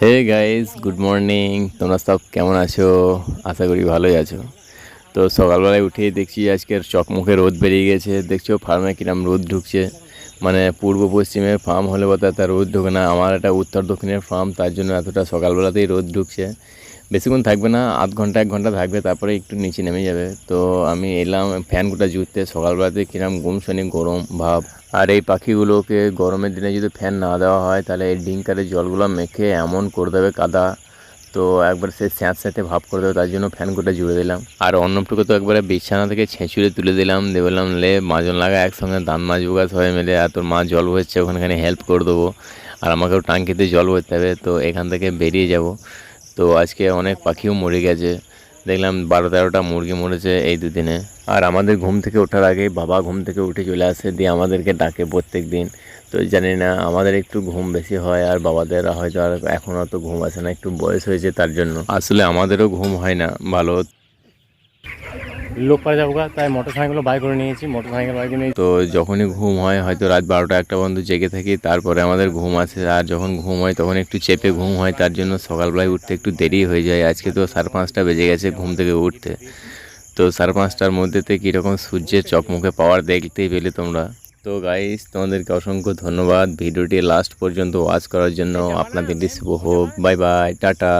Hey guys good morning তোমরা সব কেমন আছো? আশা করি ভালোই আছো। তো সকালবেলায় উঠেই দেখছি আজকের চকমুখে রোদ বেরিয়ে গেছে। দেখছ, ফার্মে কিরম রোদ ঢুকছে। মানে পূর্ব পশ্চিমে ফার্ম হলে বোধ তার রোদ ঢুকে না। আমার একটা উত্তর দক্ষিণের ফার্ম, তার জন্য এতটা সকালবেলাতেই রোদ ঢুকছে। বেশিক্ষণ থাকবে না, আধ ঘণ্টা, এক ঘণ্টা থাকবে, তারপরে একটু নিচে নেমে যাবে। তো আমি এলাম, ফ্যান গোটা জুড়তে, সকালবেলাতে কিরম গুমসনি গরম ভাব। আর এই পাখিগুলোকে গরমের দিনে যদি ফ্যান না দেওয়া হয়, তাহলে এই ডিঙ্কারের জলগুলো মেখে এমন করে দেবে কাদা। তো একবার সে স্যাঁত স্যাঁতে ভাব করে দেবে, তার জন্য ফ্যান কোটা জুড়ে দিলাম। আর অন্যটুকু তো একবারে বিছানা থেকে ছেঁচুড়ে তুলে দিলাম, দিয়ে বললাম, লে, মাজন লাগা, একসঙ্গে দান মাজবো গা সবাই মিলে, আর তোর মা জল ভরছে, ওখানখানে হেল্প করে দেবো। আর আমাকেও টাঙ্কিতে জল ভরতে হবে, তো এখান থেকে বেরিয়ে যাব। তো আজকে অনেক পাখিও মরে গেছে। দেখলাম বারো তেরোটা মুরগি মরেছে এই দুদিনে। আর আমাদের ঘুম থেকে ওঠার আগে বাবা ঘুম থেকে উঠে চলে আসে, দিয়ে আমাদেরকে ডাকে প্রত্যেক দিন। তো জানি না, আমাদের একটু ঘুম বেশি হয় আর বাবাদের হয়তো আর এখনও তো ঘুম আসে না, একটু বয়স হয়েছে তার জন্য। আসলে আমাদেরও ঘুম হয় না, ভালো লোক পাড়া যাব গা, তাই মোটর সাইকেলও বাই করে নিয়েছি মোটর সাইকেল বাই করে নিয়েছি। তো যখনই ঘুম হয় হয়তো রাত বারোটা একটা পর্যন্ত জেগে থাকি তারপরে আমাদের ঘুম আসে আর যখন ঘুম হয় তখন একটু চেপে ঘুম হয় তার জন্য সকালবেলায় উঠতে একটু দেরি হয়ে যায়। আজকে তো সাড়ে পাঁচটা বেজে গেছে ঘুম থেকে উঠতে। তো সাড়ে পাঁচটার মধ্যেতে কীরকম সূর্যের চকমুখে পাওয়ার দেখতেই পেলে তোমরা। তো গাইস তোমাদেরকে অসংখ্য ধন্যবাদ। ভিডিওটি লাস্ট পর্যন্ত ওয়াচ করার জন্য। আপনাদের শুভ হোক। Bye bye tata.